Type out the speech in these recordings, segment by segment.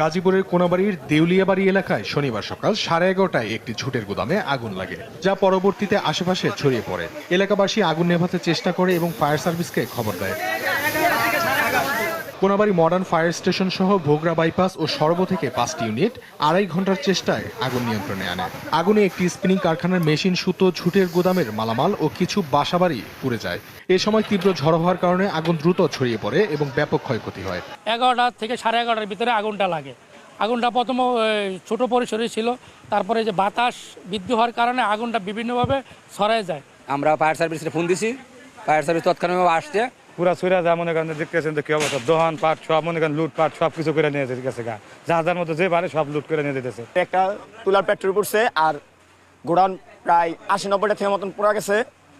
গাজীপুরের কোনাবাড়ির দেউলিয়াবাড়ি এলাকায় শনিবার সকাল সাড়ে এগারোটায় একটি ঝুটের গুদামে আগুন লাগে, যা পরবর্তীতে আশেপাশে ছড়িয়ে পড়ে। এলাকাবাসী আগুন নেভাতে চেষ্টা করে এবং ফায়ার সার্ভিসকে খবর দেয়। কোনাবাড়ি মডার্ন ফায়ার স্টেশন সহ ভোগরা বাইপাস ও সর্ব থেকে পাঁচটি ইউনিট আড়াই ঘণ্টার চেষ্টায় আগুন নিয়ন্ত্রণে আনে। আগুনে একটি স্পিনিং কারখানার মেশিন সুতো ঝুটের গুদামের মালামাল ও কিছু বাসাবাড়ি পুড়ে যায়। এ সময় তীব্র ঝড় হওয়ার কারণে আগুন দ্রুত ছড়িয়ে পড়ে এবং ব্যাপক ক্ষয়ক্ষতি হয়। এগারোটা থেকে সাড়ে এগারোটার ভিতরে আগুনটা লাগে। আগুনটা প্রথম ছোট পরিসরে ছিল। তারপরে যে বাতাস বৃদ্ধি হওয়ার কারণে আগুনটা বিভিন্নভাবে ছড়ায় যায়। আমরা ফায়ার সার্ভিসে ফোন দিছি। ফায়ার সার্ভিস তৎক্ষণাৎ আসছে। পুরা সুরা যা মনে করেন দেখতেছেন তো কি অবস্থা? দোহান পাট সব মনে করেন লুট পাট সব কিছু করে নিয়ে যেতে গেছে গা। যা যার মতো যে পারে সব লুট করে নিয়ে যেতেছে। একটা তুলার পেট্রোল পড়ছে আর গোডাউন প্রায় আশি নব্বইটা থেকে মতন পড়া গেছে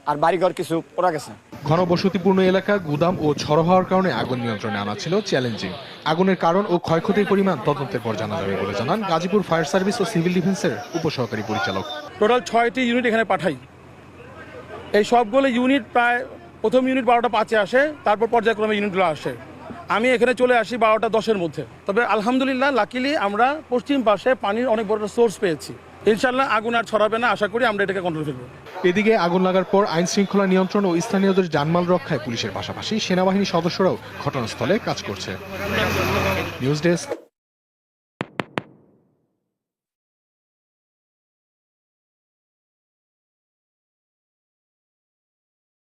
আর বাড়িঘর কিছু পড়া গেছে। ঘনবসতিপূর্ণ এলাকা গুদাম ও ঝড় হওয়ার কারণে আগুন নিয়ন্ত্রণে আনা ছিল চ্যালেঞ্জিং। আগুনের কারণ ও ক্ষয়ক্ষতির পরিমাণ তদন্তের পর জানা যাবে বলে জানান গাজীপুর ফায়ার সার্ভিস ও সিভিল ডিফেন্সের উপসহকারী পরিচালক। টোটাল ছয়টি ইউনিট এখানে পাঠাই। এই সবগুলো ইউনিট প্রায় প্রথম ইউনিট বারোটা পাঁচে আসে, তারপর পর্যায়ক্রমে ইউনিটগুলো আসে। আমি এখানে চলে আসি বারোটা দশের মধ্যে। তবে আলহামদুলিল্লাহ লাকিলি আমরা পশ্চিম পাশে পানির অনেক বড় সোর্স পেয়েছি। ইনশাল্লাহ আগুন আর ছড়াবে না, আশা করি আমরা এটাকে কন্ট্রোল ফেলব। এদিকে আগুন লাগার পর আইন শৃঙ্খলা নিয়ন্ত্রণ ও স্থানীয়দের জানমাল রক্ষায় পুলিশের পাশাপাশি সেনাবাহিনী সদস্যরাও ঘটনাস্থলে কাজ করছে। News desk